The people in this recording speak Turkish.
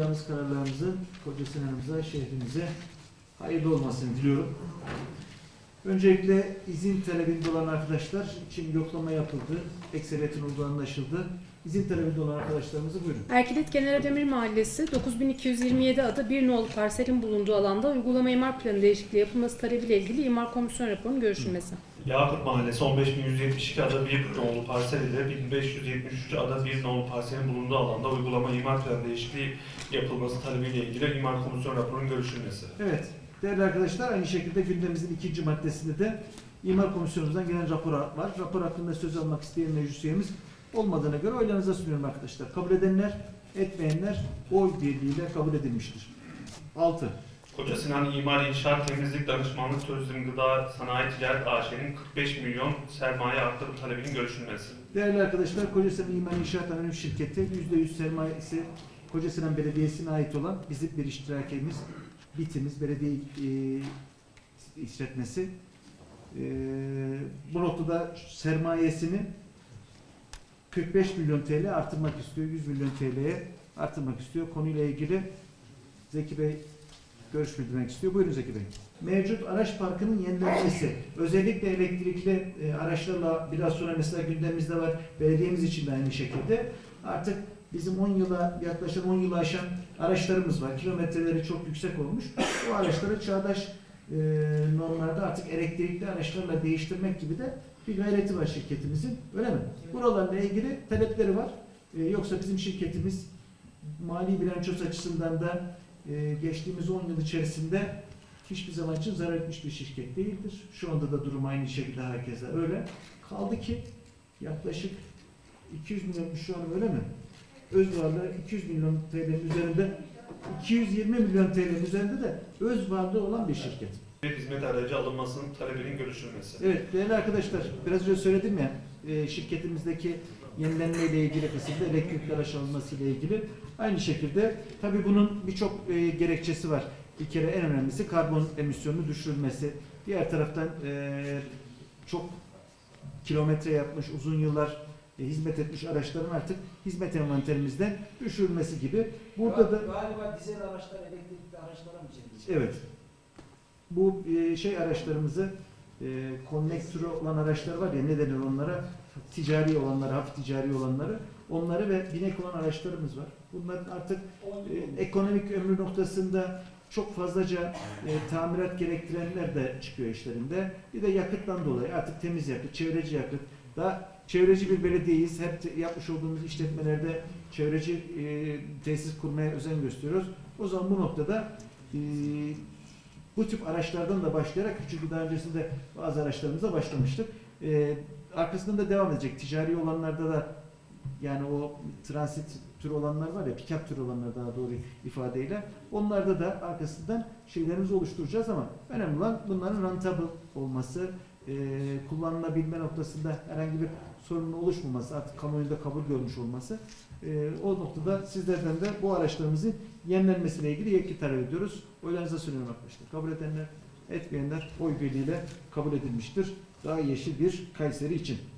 alacağımız kararlarımızın Koca Sinan'ımıza, şehrimize hayırlı olmasını diliyorum. Öncelikle izin talebinde olan arkadaşlar için yoklama yapıldı. Ekseriyetin olduğu anlaşıldı. İzin talebinde olan arkadaşlarımızı buyurun. Erkilet Generaldemir Mahallesi 9227 adı bir nolu parselin bulunduğu alanda uygulama imar planı değişikliği yapılması talebiyle ilgili imar komisyon raporunun görüşülmesi. Yakup Mahallesi 15172 ada 1 nolu parsel ile 1573 ada 1 nolu parselin bulunduğu alanda uygulama imar planı değişikliği yapılması talebiyle ilgili imar komisyon raporunun görüşülmesi. Evet, değerli arkadaşlar aynı şekilde gündemimizin ikinci maddesinde de İmar Komisyonumuzdan gelen rapor var. Rapor hakkında söz almak isteyen meclis üyemiz olmadığına göre oylarınıza sunuyorum arkadaşlar. Kabul edenler, etmeyenler oy birliğiyle kabul edilmiştir. 6. Koca Sinan İmar İnşaat Temizlik Danışmanlık Turizm Gıda Sanayi Ticaret AŞ'nin 45 milyon sermaye artırım talebinin görüşülmesi. Değerli arkadaşlar, Kocasinan İmar İnşaat Anonim Şirketi %100 sermayesi Kocasinan Belediyesi'ne ait olan bizim bir iştirakimiz, bitimiz, belediye e, işletmesi. E, bu noktada sermayesini 45 milyon TL artırmak istiyor, 100 milyon TL'ye artırmak istiyor. Konuyla ilgili Zeki Bey görüş bildirmek istiyor. Buyurun Zeki Bey. Mevcut araç parkının yenilenmesi, özellikle elektrikli e, araçlarla biraz sonra mesela gündemimizde var, belediyemiz için de aynı şekilde. Artık bizim 10 yıla yaklaşan 10 yılı aşan araçlarımız var. Kilometreleri çok yüksek olmuş. Bu araçları çağdaş e, normlarda artık elektrikli araçlarla değiştirmek gibi de bir gayreti var şirketimizin. Öyle mi? Buralarla ilgili talepleri var. E, yoksa bizim şirketimiz mali bilançosu açısından da e, geçtiğimiz 10 yıl içerisinde hiçbir zaman için zarar etmiş bir şirket değildir. Şu anda da durum aynı şekilde herkese öyle. Kaldı ki yaklaşık 200 milyon şu an öyle mi? Öz varlığı 200 milyon TL'nin üzerinde 220 milyon TL'nin üzerinde de öz varlığı olan bir şirket. Bir hizmet aracı alınmasının talebinin görüşülmesi. Evet değerli arkadaşlar biraz önce söyledim ya e, şirketimizdeki yenilenme ile ilgili kısımda elektrikli araç alınması ile ilgili aynı şekilde tabii bunun birçok e, gerekçesi var. Bir kere en önemlisi karbon emisyonunu düşürülmesi. Diğer taraftan e, çok kilometre yapmış, uzun yıllar e, hizmet etmiş araçların artık hizmet envanterimizden düşürülmesi gibi. Burada da Galiba dizel araçlar elektrikli araçlara mı çekilecek? Evet. Bu e, şey araçlarımızı e, konnektörü olan araçlar var ya ne denir onlara? Ticari olanları, hafif ticari olanları. Onları ve binek olan araçlarımız var. Bunların artık e, ekonomik ömrü noktasında çok fazlaca e, tamirat gerektirenler de çıkıyor işlerinde. Bir de yakıttan dolayı artık temiz yakıt, çevreci yakıt. Daha çevreci bir belediyeyiz. Hep yapmış olduğumuz işletmelerde çevreci e, tesis kurmaya özen gösteriyoruz. O zaman bu noktada e, bu tip araçlardan da başlayarak çünkü daha öncesinde bazı araçlarımızda başlamıştık. E, arkasından da devam edecek. Ticari olanlarda da yani o transit tür olanlar var ya, pick-up tür olanlar daha doğru ifadeyle. Onlarda da arkasından şeylerimizi oluşturacağız ama önemli olan bunların rentable olması, e, kullanılabilme noktasında herhangi bir sorunun oluşmaması, artık kamuoyunda kabul görmüş olması. E, o noktada sizlerden de bu araçlarımızın yenilenmesiyle ilgili yetki talep ediyoruz. Oylarınıza sunuyorum arkadaşlar. Kabul edenler, etmeyenler oy birliğiyle kabul edilmiştir. Daha yeşil bir Kayseri için.